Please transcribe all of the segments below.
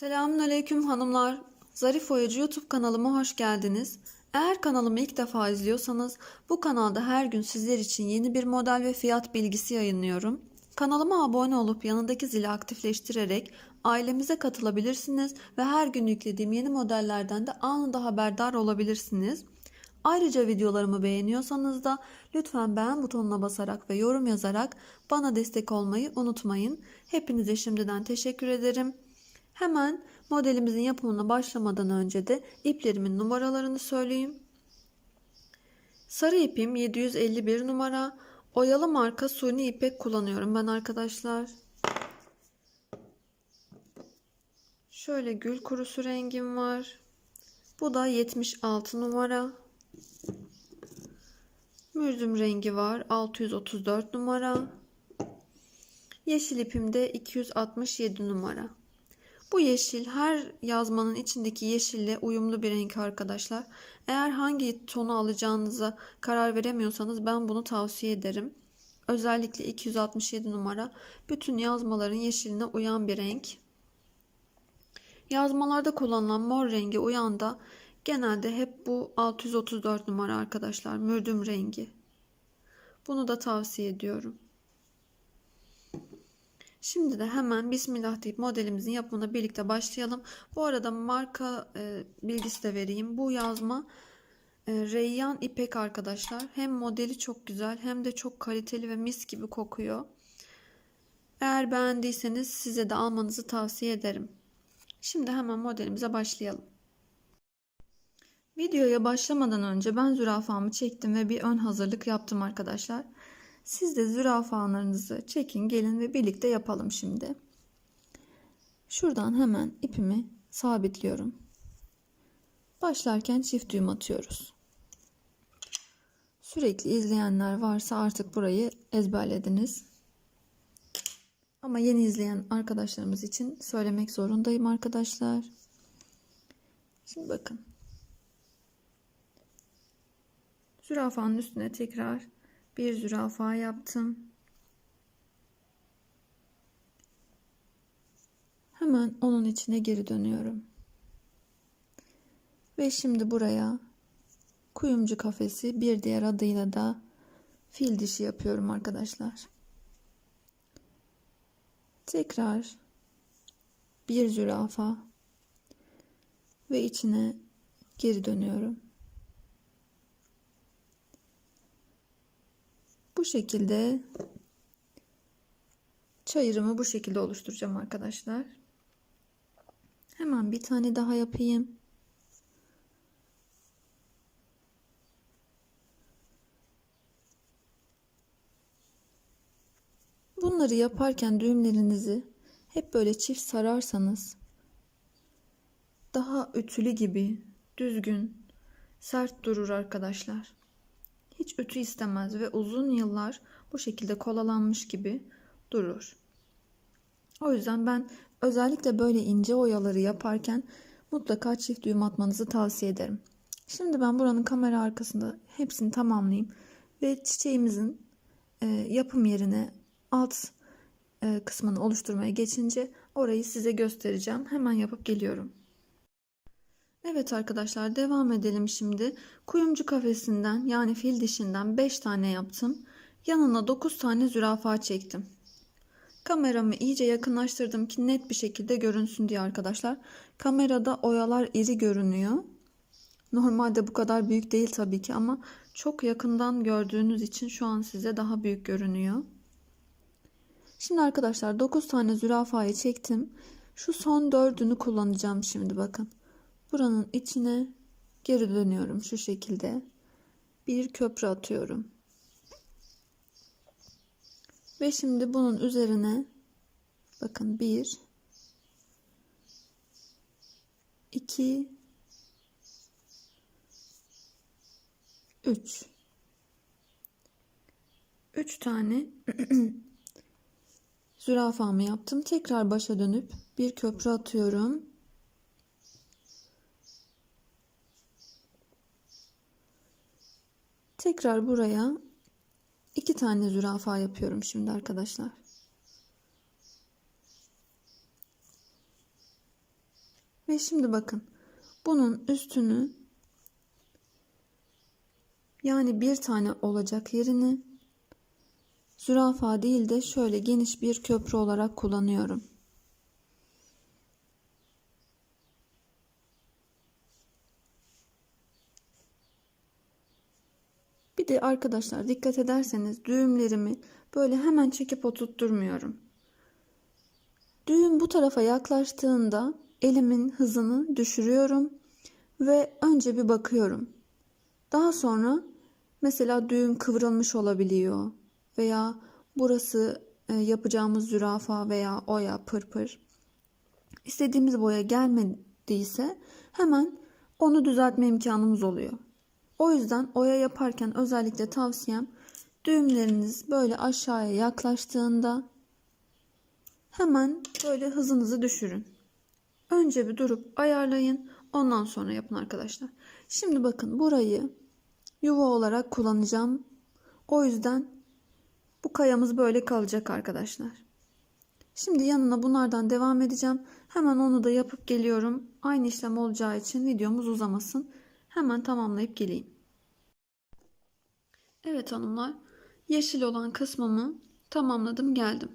Selamünaleyküm hanımlar. Zarif Oyacı YouTube kanalıma hoş geldiniz. Eğer kanalımı ilk defa izliyorsanız bu kanalda her gün sizler için yeni bir model ve fiyat bilgisi yayınlıyorum. Kanalıma abone olup yanındaki zili aktifleştirerek ailemize katılabilirsiniz ve her gün yüklediğim yeni modellerden de anında haberdar olabilirsiniz. Ayrıca videolarımı beğeniyorsanız da lütfen beğen butonuna basarak ve yorum yazarak bana destek olmayı unutmayın. Hepinize şimdiden teşekkür ederim. Hemen modelimizin yapımına başlamadan önce de iplerimin numaralarını söyleyeyim. Sarı ipim 751 numara. Oyalı marka suni ipek kullanıyorum ben arkadaşlar. Şöyle gül kurusu rengim var. Bu da 76 numara. Mürdüm rengi var 634 numara. Yeşil ipim de 267 numara. Bu yeşil her yazmanın içindeki yeşille uyumlu bir renk arkadaşlar. Eğer hangi tonu alacağınıza karar veremiyorsanız ben bunu tavsiye ederim. Özellikle 267 numara bütün yazmaların yeşiline uyan bir renk. Yazmalarda kullanılan mor rengi uyan da genelde hep bu 634 numara arkadaşlar. Mürdüm rengi. Bunu da tavsiye ediyorum. Şimdi de hemen Bismillah deyip modelimizin yapımına birlikte başlayalım. Bu arada marka e, bilgisi de vereyim. Bu yazma e, Reyyan ipek arkadaşlar. Hem modeli çok güzel hem de çok kaliteli ve mis gibi kokuyor. Eğer beğendiyseniz size de almanızı tavsiye ederim. Şimdi hemen modelimize başlayalım. Videoya başlamadan önce ben zürafamı çektim ve bir ön hazırlık yaptım arkadaşlar. Siz de zürafalarınızı çekin gelin ve birlikte yapalım şimdi. Şuradan hemen ipimi sabitliyorum. Başlarken çift düğüm atıyoruz. Sürekli izleyenler varsa artık burayı ezberlediniz. Ama yeni izleyen arkadaşlarımız için söylemek zorundayım arkadaşlar. Şimdi bakın. Zürafanın üstüne tekrar bir zürafa yaptım. Hemen onun içine geri dönüyorum. Ve şimdi buraya kuyumcu kafesi bir diğer adıyla da fil dişi yapıyorum arkadaşlar. Tekrar bir zürafa ve içine geri dönüyorum. Bu şekilde çayırımı bu şekilde oluşturacağım arkadaşlar. Hemen bir tane daha yapayım. Bunları yaparken düğümlerinizi hep böyle çift sararsanız daha ütülü gibi düzgün, sert durur arkadaşlar hiç ütü istemez ve uzun yıllar bu şekilde kolalanmış gibi durur. O yüzden ben özellikle böyle ince oyaları yaparken mutlaka çift düğüm atmanızı tavsiye ederim. Şimdi ben buranın kamera arkasında hepsini tamamlayayım ve çiçeğimizin e, yapım yerine alt e, kısmını oluşturmaya geçince orayı size göstereceğim. Hemen yapıp geliyorum. Evet arkadaşlar devam edelim şimdi. Kuyumcu kafesinden yani fil dişinden 5 tane yaptım. Yanına 9 tane zürafa çektim. Kameramı iyice yakınlaştırdım ki net bir şekilde görünsün diye arkadaşlar. Kamerada oyalar iri görünüyor. Normalde bu kadar büyük değil tabii ki ama çok yakından gördüğünüz için şu an size daha büyük görünüyor. Şimdi arkadaşlar 9 tane zürafayı çektim. Şu son dördünü kullanacağım şimdi bakın buranın içine geri dönüyorum şu şekilde. Bir köprü atıyorum. Ve şimdi bunun üzerine bakın bir iki üç. Üç tane zürafamı yaptım. Tekrar başa dönüp bir köprü atıyorum Tekrar buraya iki tane zürafa yapıyorum şimdi arkadaşlar. şimdi bakın. Bunun üstünü yani bir tane olacak yerini zürafa değil de şöyle geniş bir köprü olarak kullanıyorum. Arkadaşlar dikkat ederseniz düğümlerimi böyle hemen çekip oturtturmuyorum. Düğüm bu tarafa yaklaştığında elimin hızını düşürüyorum ve önce bir bakıyorum. Daha sonra mesela düğüm kıvrılmış olabiliyor veya burası e, yapacağımız zürafa veya oya pırpır istediğimiz boya gelmediyse hemen onu düzeltme imkanımız oluyor. O yüzden oya yaparken özellikle tavsiyem düğümleriniz böyle aşağıya yaklaştığında hemen böyle hızınızı düşürün. Önce bir durup ayarlayın. Ondan sonra yapın arkadaşlar. Şimdi bakın burayı yuva olarak kullanacağım. O yüzden bu kayamız böyle kalacak arkadaşlar. Şimdi yanına bunlardan devam edeceğim. Hemen onu da yapıp geliyorum. Aynı işlem olacağı için videomuz uzamasın. Hemen tamamlayıp geleyim. Evet hanımlar. Yeşil olan kısmımı tamamladım geldim.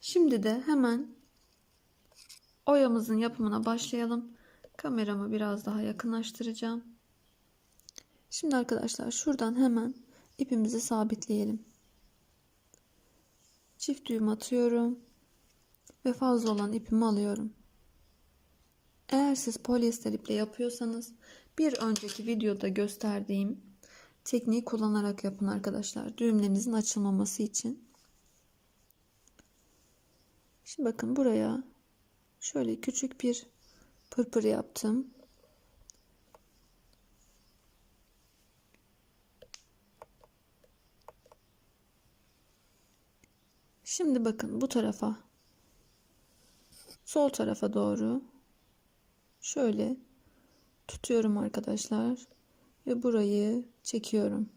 Şimdi de hemen oyamızın yapımına başlayalım. Kameramı biraz daha yakınlaştıracağım. Şimdi arkadaşlar şuradan hemen ipimizi sabitleyelim. Çift düğüm atıyorum ve fazla olan ipimi alıyorum. Eğer siz polyester iple yapıyorsanız bir önceki videoda gösterdiğim tekniği kullanarak yapın arkadaşlar. Düğümlerinizin açılmaması için. Şimdi bakın buraya şöyle küçük bir pırpır yaptım. Şimdi bakın bu tarafa sol tarafa doğru şöyle tutuyorum arkadaşlar ve burayı çekiyorum.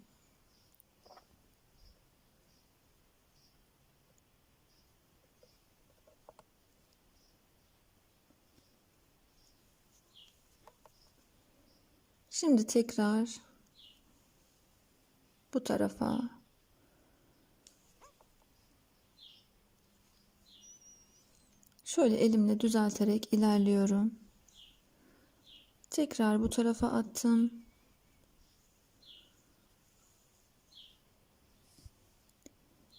Şimdi tekrar bu tarafa şöyle elimle düzelterek ilerliyorum. Tekrar bu tarafa attım.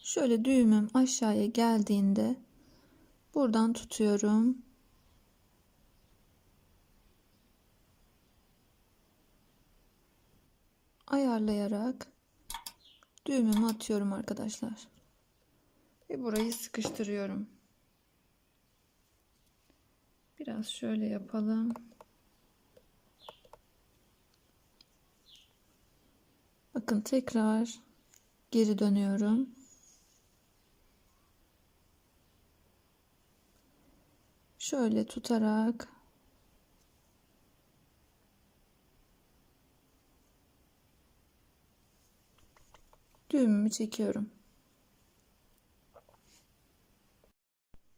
Şöyle düğümüm aşağıya geldiğinde buradan tutuyorum. Ayarlayarak düğümümü atıyorum arkadaşlar. Ve burayı sıkıştırıyorum. Biraz şöyle yapalım. Bakın tekrar geri dönüyorum. Şöyle tutarak düğümümü çekiyorum.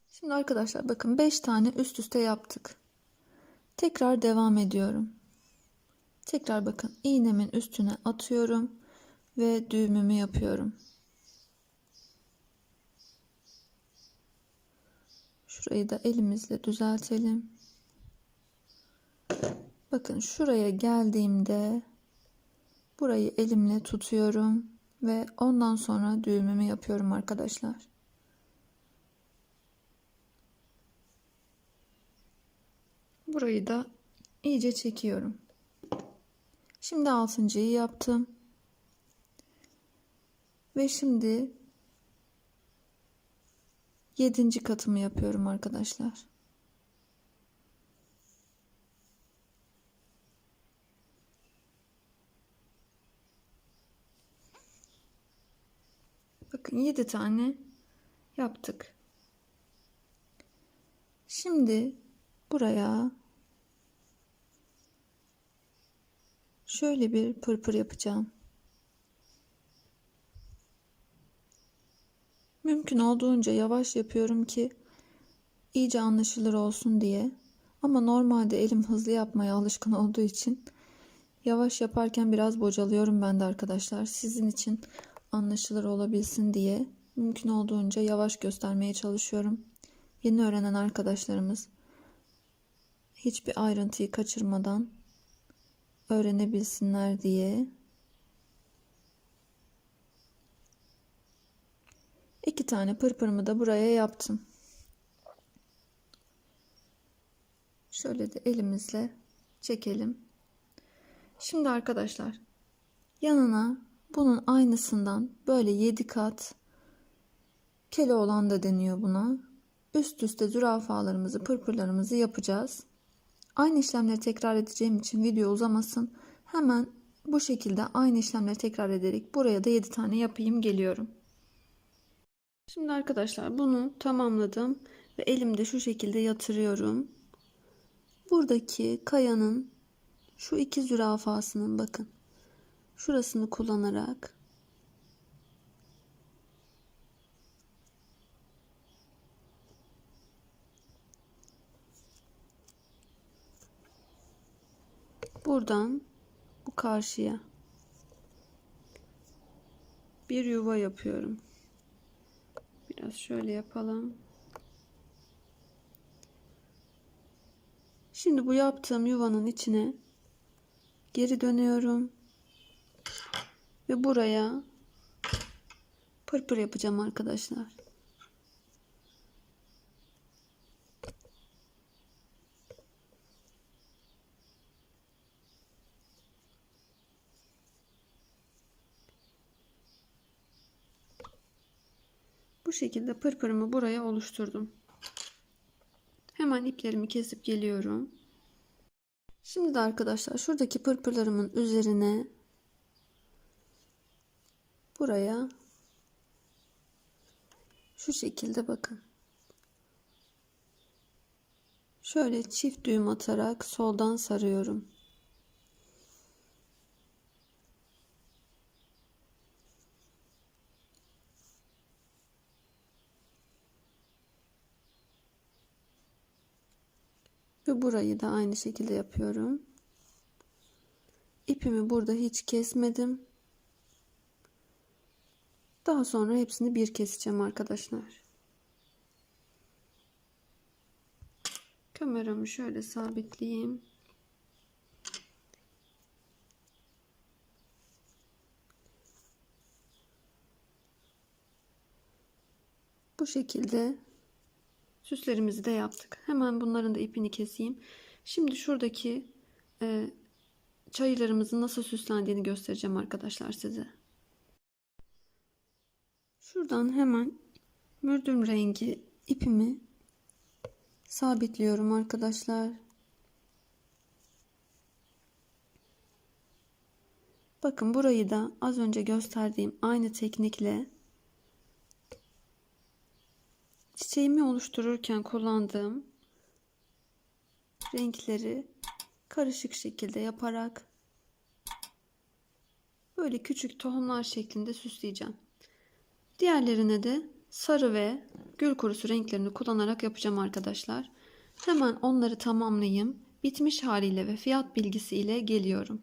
Şimdi arkadaşlar bakın 5 tane üst üste yaptık. Tekrar devam ediyorum. Tekrar bakın iğnemin üstüne atıyorum ve düğümümü yapıyorum. Şurayı da elimizle düzeltelim. Bakın şuraya geldiğimde burayı elimle tutuyorum ve ondan sonra düğümümü yapıyorum arkadaşlar. Burayı da iyice çekiyorum. Şimdi altıncıyı yaptım. Ve şimdi yedinci katımı yapıyorum arkadaşlar. Bakın yedi tane yaptık. Şimdi buraya şöyle bir pırpır yapacağım. Mümkün olduğunca yavaş yapıyorum ki iyice anlaşılır olsun diye. Ama normalde elim hızlı yapmaya alışkın olduğu için yavaş yaparken biraz bocalıyorum ben de arkadaşlar. Sizin için anlaşılır olabilsin diye mümkün olduğunca yavaş göstermeye çalışıyorum. Yeni öğrenen arkadaşlarımız hiçbir ayrıntıyı kaçırmadan öğrenebilsinler diye iki tane pırpırımı da buraya yaptım. Şöyle de elimizle çekelim. Şimdi arkadaşlar yanına bunun aynısından böyle 7 kat olan da deniyor buna. Üst üste zürafalarımızı, pırpırlarımızı yapacağız. Aynı işlemleri tekrar edeceğim için video uzamasın. Hemen bu şekilde aynı işlemleri tekrar ederek buraya da 7 tane yapayım geliyorum. Şimdi arkadaşlar bunu tamamladım ve elimde şu şekilde yatırıyorum. Buradaki kayanın şu iki zürafasının bakın şurasını kullanarak buradan bu karşıya bir yuva yapıyorum. Biraz şöyle yapalım. Şimdi bu yaptığım yuvanın içine geri dönüyorum. Ve buraya pırpır yapacağım arkadaşlar. Şekilde pırpırımı buraya oluşturdum. Hemen iplerimi kesip geliyorum. Şimdi de arkadaşlar şuradaki pırpırlarımın üzerine buraya şu şekilde bakın. Şöyle çift düğüm atarak soldan sarıyorum. Ve burayı da aynı şekilde yapıyorum. İpimi burada hiç kesmedim. Daha sonra hepsini bir keseceğim arkadaşlar. Kameramı şöyle sabitleyeyim. Bu şekilde Süslerimizi de yaptık. Hemen bunların da ipini keseyim. Şimdi şuradaki e, çayırlarımızın nasıl süslendiğini göstereceğim arkadaşlar size. Şuradan hemen mürdüm rengi ipimi sabitliyorum arkadaşlar. Bakın burayı da az önce gösterdiğim aynı teknikle çiçeğimi oluştururken kullandığım renkleri karışık şekilde yaparak böyle küçük tohumlar şeklinde süsleyeceğim. Diğerlerine de sarı ve gül kurusu renklerini kullanarak yapacağım arkadaşlar. Hemen onları tamamlayayım. Bitmiş haliyle ve fiyat bilgisiyle geliyorum.